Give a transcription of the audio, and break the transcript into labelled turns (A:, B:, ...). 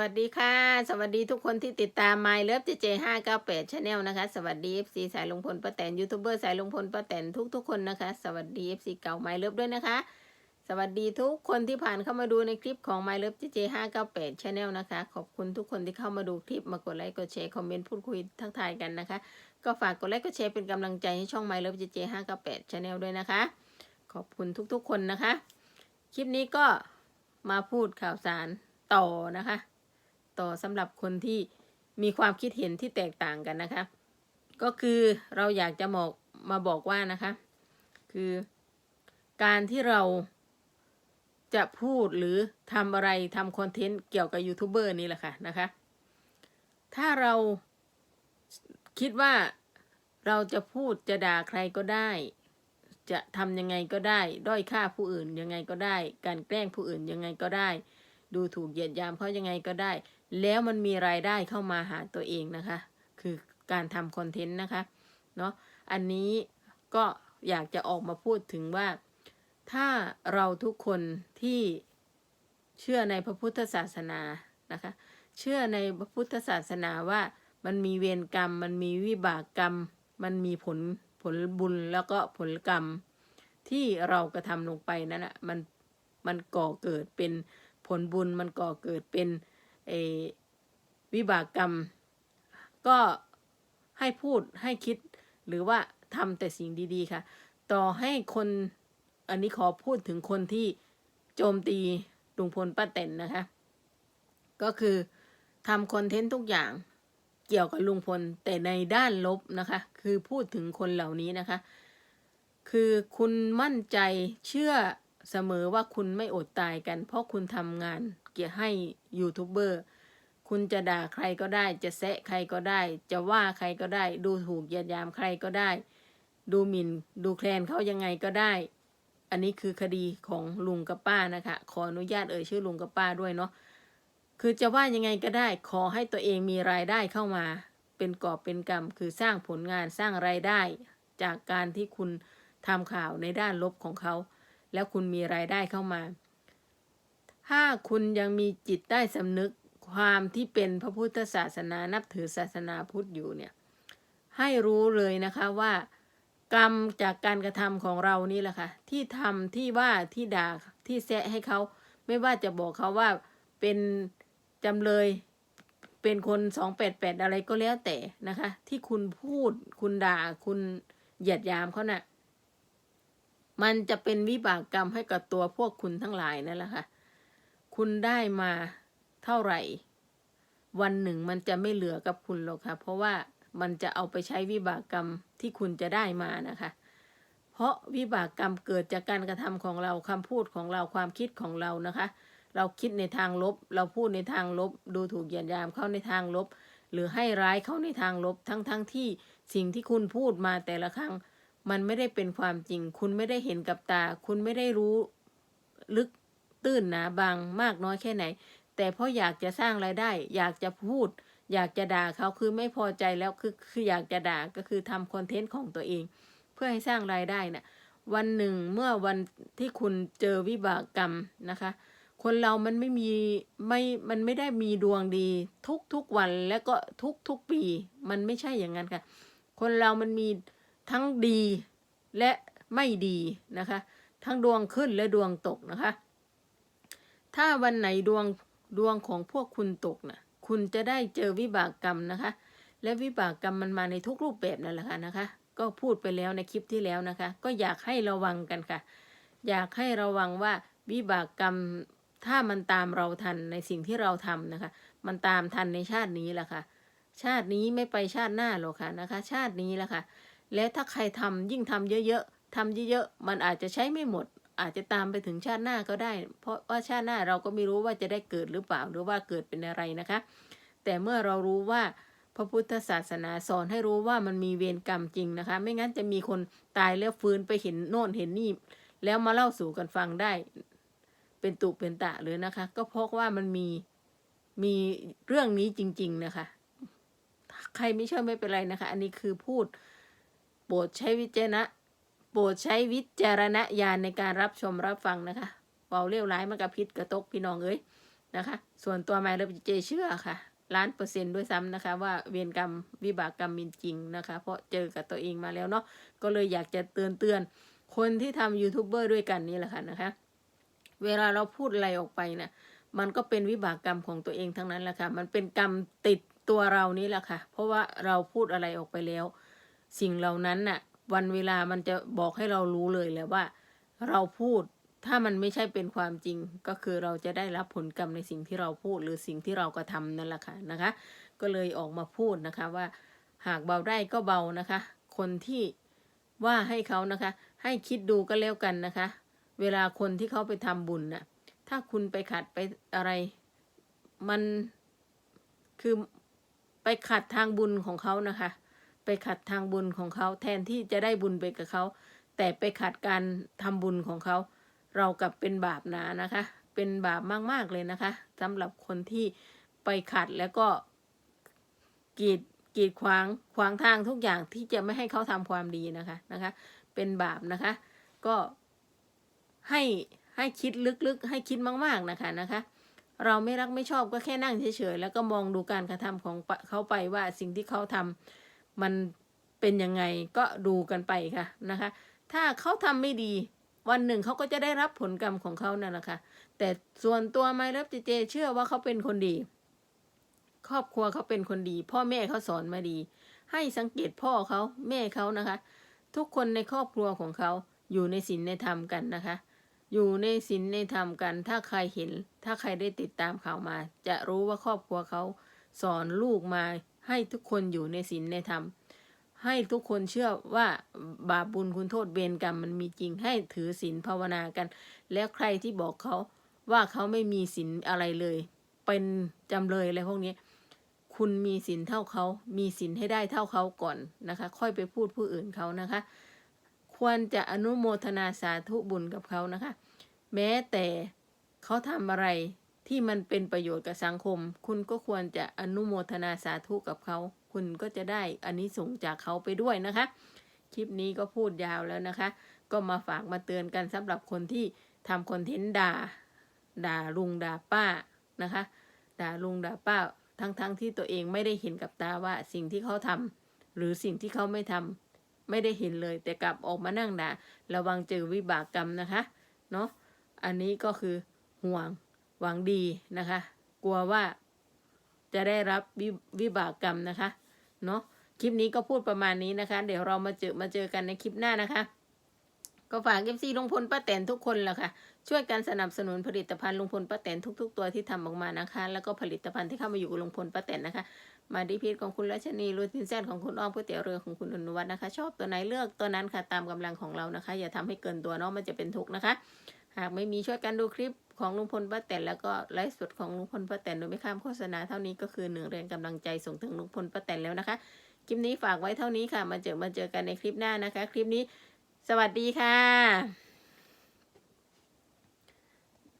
A: วัสดีค่ะ สวัสดีทุกคนที่ติดตาม My Love JJ 598 Channel นะคะ สวัสดี FC สายลงพลป้าแตนยูทูบเบอร์สายลงพลป้าแตนทุกๆคนนะคะ สวัสดี FC เก่า My Love ด้วยนะคะ สวัสดีทุกคนที่ผ่านเข้ามาดูในคลิปของ My Love JJ 598 Channel นะคะ ขอบคุณทุกคนที่เข้ามาดูคลิปมากดไลค์กดแชร์คอมเมนต์พูดคุยทักทายกันนะคะ ก็ฝากกดไลค์กดแชร์เป็นกำลังใจให้ช่อง My Love JJ 598 Channel ด้วยนะคะ ขอบคุณทุกๆคนนะคะ คลิปนี้ก็มาพูดข่าวสารต่อนะคะ ต่อสำหรับคนที่มีความคิดเห็นที่แตกต่างกันนะคะ ก็คือเราอยากจะบอกมาบอกว่านะคะ คือการที่เราจะพูดหรือทำอะไรทำคอนเทนต์เกี่ยวกับยูทูบเบอร์นี่แหละค่ะนะคะ ถ้าเราคิดว่าเราจะพูดจะด่าใครก็ได้ จะทำยังไงก็ได้ ด้อยค่าผู้อื่นยังไงก็ได้ การแกล้งผู้อื่นยังไงก็ได้ ดูถูกเหยียดยามเขายังไงก็ได้ แล้วมันมีรายได้เข้ามาหาตัวเองนะคะ คือการทำคอนเทนต์นะคะเนาะอันนี้ก็อยากจะออกมาพูดถึงว่า ถ้าเราทุกคนที่เชื่อในพระพุทธศาสนานะคะ เชื่อในพระพุทธศาสนาว่ามันมีเวรกรรม มันมีวิบากกรรม มันมีผลผลบุญแล้วก็ผลกรรม ที่เรากระทำลงไปนั่นแหะมันมันก่อเกิดเป็นผลบุญมันก่อเกิดเป็น อวิบากกรรม ก็ให้พูดให้คิดหรือว่าทำแต่สิ่งดีๆค่ะ ต่อให้คนอันนี้ขอพูดถึงคนที่โจมตีลุงพลป้าแตนนะคะ ก็คือทำคอนเทนต์ทุกอย่างเกี่ยวกับลุงพลแต่ในด้านลบนะคะ คือพูดถึงคนเหล่านี้นะคะ คือคุณมั่นใจเชื่อเสมอว่าคุณไม่อดตายกัน เพราะคุณทำงาน เกี่ยวให้ยูทูบเบอร์คุณจะด่าใครก็ได้ จะแซะใครก็ได้ จะว่าใครก็ได้ ดูถูกเหยียดหยามใครก็ได้ ดูหมิ่น ดูแคลนเขายังไงก็ได้ อันนี้คือคดีของลุงกับป้านะคะ ขออนุญาตเอ่ยชื่อลุงกับป้าด้วยเนาะคือจะว่ายังไงก็ได้ ขอให้ตัวเองมีรายได้เข้ามา เป็นกอบเป็นกรรม คือสร้างผลงานสร้างรายได้ จากการที่คุณทำข่าวในด้านลบของเขา แล้วคุณมีรายได้เข้ามา ถ้าคุณยังมีจิตได้สำนึกความที่เป็นพระพุทธศาสนานับถือศาสนาพุทธอยู่เนี่ย ให้รู้เลยนะคะว่า กรรมจากการกระทำของเรานี่แหละค่ะ ที่ทำที่ว่าที่ด่าที่แซะให้เขา ไม่ว่าจะบอกเขาว่าเป็นจำเลยเป็นคนสองแปดแปดอะไรก็แล้วแต่นะคะ ที่คุณพูดคุณด่าคุณเหยียดยามเขานะ่ะมันจะเป็นวิบากกรรมให้กับตัวพวกคุณทั้งหลายนั่นแหละค่ะ คุณได้มาเท่าไหร่ วันหนึ่งมันจะไม่เหลือกับคุณหรอกค่ะ เพราะว่ามันจะเอาไปใช้วิบากกรรมที่คุณจะได้มานะคะ เพราะวิบากกรรมเกิดจากการกระทำของเราคำพูดของเราความคิดของเรานะคะ เราคิดในทางลบ เราพูดในทางลบ ดูถูกเหยียดหยามเขาในทางลบ หรือให้ร้ายเขาในทางลบ ทั้งๆทที่สิ่งที่คุณพูดมาแต่ละครั้ง มันไม่ได้เป็นความจริง คุณไม่ได้เห็นกับตา คุณไม่ได้รู้ลึก ตื้นหนาบางมากน้อยแค่ไหน แต่เพราะอยากจะสร้างรายได้ อยากจะพูด อยากจะด่าเขาคือไม่พอใจแล้วคือคืออยากจะด่าก็คือทำคอนเทนต์ของตัวเอง เพื่อให้สร้างรายได้นะ่ะวันหนึ่งเมื่อวันที่คุณเจอวิบากกรรมนะคะ คนเรามันไม่มีไม่มันไม่ได้มีดวงดีทุกทุกวันแล้วก็ทุกทุกปี มันไม่ใช่อย่างนั้นค่ะ คนเรามันมีทั้งดีและไม่ดีนะคะ ทั้งดวงขึ้นและดวงตกนะคะ ถ้าวันไหนดวงดวงของพวกคุณตกนะ่ะ คุณจะได้เจอวิบากกรรมนะคะ และวิบากกรรมมันมาในทุกรูปแบบนั่นแหละค่ะนะคะ ก็พูดไปแล้วในคลิปที่แล้วนะคะ ก็อยากให้ระวังกันค่ะ อยากให้ระวังว่าวิบากกรรมถ้ามันตามเราทันในสิ่งที่เราทำนะคะ มันตามทันในชาตินี้แหละค่ะ ชาตินี้ไม่ไปชาติหน้าหรอกค่ะนะคะ ชาตินี้แหละค่ะ และถ้าใครทำยิ่งทำเยอะๆทำเยอะๆมันอาจจะใช้ไม่หมด อาจจะตามไปถึงชาติหน้าก็ได้ เพราะว่าชาติหน้าเราก็ไม่รู้ว่าจะได้เกิดหรือเปล่าหรือว่าเกิดเป็นอะไรนะคะ แต่เมื่อเรารู้ว่าพระพุทธศาสนาสอนให้รู้ว่ามันมีเวรกรรมจริงนะคะ ไม่งั้นจะมีคนตายแล้วฟื้นไปเห็นโน่นเห็นนี่ แล้วมาเล่าสู่กันฟังได้ เป็นตุเป็นตะเลยนะคะ ก็เพราะว่ามันมีมีเรื่องนี้จริง ๆนะคะ ใครไม่เชื่อไม่เป็นไรนะคะ อันนี้คือพูดโปรดใช้วิจารณะ โปรดใช้วิจารณญาณในการรับชมรับฟังนะคะเบาเรียวร้ายมันกระพิษกระตกพี่น้องเอ้ยนะคะ ส่วนตัวไมล์เลิเจเชื่อค่ะล้านเปอร์เซ็นต์ด้วยซ้ำนะคะ ว่าเวรกรรมวิบากกรรมมีจริงนะคะ เพราะเจอกับตัวเองมาแล้วเนาะก็เลยอยากจะเตือนเตือนคนที่ทำยูทูบเบอร์ด้วยกันนี่แหละค่ะนะคะ เวลาเราพูดอะไรออกไปนะมันก็เป็นวิบากกรรมของตัวเองทั้งนั้นแหละค่ะ มันเป็นกรรมติดตัวเรานี่แหละค่ะ เพราะว่าเราพูดอะไรออกไปแล้ว สิ่งเหล่านั้นน่ะ วันเวลามันจะบอกให้เรารู้เลยแหละว่า เราพูดถ้ามันไม่ใช่เป็นความจริงก็คือเราจะได้รับผลกรรมในสิ่งที่เราพูด หรือสิ่งที่เรากระทำนั่นแหละค่ะนะคะ ก็เลยออกมาพูดนะคะว่า หากเบาได้ก็เบานะคะ คนที่ว่าให้เขานะคะ ให้คิดดูก็แล้วกันนะคะ เวลาคนที่เขาไปทำบุญน่ะถ้าคุณไปขัดไปอะไร มันคือไปขัดทางบุญของเขานะคะ ไปขัดทางบุญของเขาแทนที่จะได้บุญไปกับเขา แต่ไปขัดการทำบุญของเขา เรากลับเป็นบาปหนานะคะ เป็นบาปมากๆเลยนะคะสำหรับคนที่ไปขัดแล้วก็กีดกีดขวางขวางทางทุกอย่างที่จะไม่ให้เขาทำความดีนะคะนะคะ เป็นบาปนะคะ ก็ให้ให้คิดลึกๆ ให้คิดมาก ๆนะคะนะคะ เราไม่รักไม่ชอบก็แค่นั่งเฉยๆแล้วก็มองดูการกระทำของเขาไปว่าสิ่งที่เขาทำ มันเป็นยังไงก็ดูกันไปค่ะนะคะ ถ้าเขาทำไม่ดี วันหนึ่งเขาก็จะได้รับผลกรรมของเขานั่นแหละค่ะ แต่ส่วนตัวไมล์เลิฟเจเจ เชื่อว่าเขาเป็นคนดี ครอบครัวเขาเป็นคนดี พ่อแม่เขาสอนมาดี ให้สังเกตพ่อเขาแม่เขานะคะ ทุกคนในครอบครัวของเขาอยู่ในศีลในธรรมกันนะคะ อยู่ในศีลในธรรมกัน ถ้าใครเห็น ถ้าใครได้ติดตามข่าวมา จะรู้ว่าครอบครัวเขาสอนลูกมา ให้ทุกคนอยู่ในศีลในธรรม ให้ทุกคนเชื่อว่าบาปบุญคุณโทษเวรกรรมมันมีจริงให้ถือศีลภาวนากัน แล้วใครที่บอกเขาว่าเขาไม่มีศีลอะไรเลย เป็นจำเลยอะไรพวกนี้คุณมีศีลเท่าเขา มีศีลให้ได้เท่าเขาก่อนนะคะ ค่อยไปพูดผู้อื่นเขานะคะ ควรจะอนุโมทนาสาธุบุญกับเขานะคะ แม้แต่เขาทำอะไร ที่มันเป็นประโยชน์กับสังคม คุณก็ควรจะอนุโมทนาสาธุกับเขา คุณก็จะได้อันนี้ส่งจากเขาไปด้วยนะคะ คลิปนี้ก็พูดยาวแล้วนะคะ ก็มาฝากมาเตือนกันสำหรับคนที่ทำคอนเทนต์ด่า ด่าลุงด่าป้านะคะ ด่าลุงด่าป้า ทั้งๆทที่ตัวเองไม่ได้เห็นกับตาว่าสิ่งที่เขาทำหรือสิ่งที่เขาไม่ทำไม่ได้เห็นเลย แต่กลับออกมานั่งด่าระวังเจอวิบากกรรมนะคะ เนาะอันนี้ก็คือห่วง หวังดีนะคะ กลัวว่าจะได้รับวิวบากกรรมนะคะ เนาะคลิปนี้ก็พูดประมาณนี้นะคะ เดี๋ยวเรามาเจอมาเจอกันในคลิปหน้านะคะ ก็ฝากเอฟซีลุงพลป้าแตนทุกคนแหละค่ะ ช่วยกันสนับสนุนผลิตภัณฑ์ลุงพลป้าแตนทุก ๆ ตัวที่ทำออกมานะคะ แล้วก็ผลิตภัณฑ์ที่เข้ามาอยู่กับลุงพลป้าแตนนะคะ มาดีพีทของคุณรัชนีรูทินแซนของคุณอ้อมก๋วยเตี๋ยวเรือของคุณอนุวัฒน์นะคะ ชอบตัวไหนเลือกตัวนั้นค่ะตามกำลังของเรานะคะ อย่าทำให้เกินตัวเนาะมันจะเป็นทุกข์นะคะ หากไม่มีช่วยกันดูคลิป ของลุงพลป้าแตนแล้วก็ไลฟ์สดของลุงพลป้าแตนโดยไม่ข้ามโฆษณาเท่านี้ก็คือหนึ่งแรงกำลังใจส่งถึงลุงพลป้าแตนแล้วนะคะ คลิปนี้ฝากไว้เท่านี้ค่ะ มาเจอมาเจอกันในคลิปหน้านะคะ คลิปนี้ สวัสดีค่ะ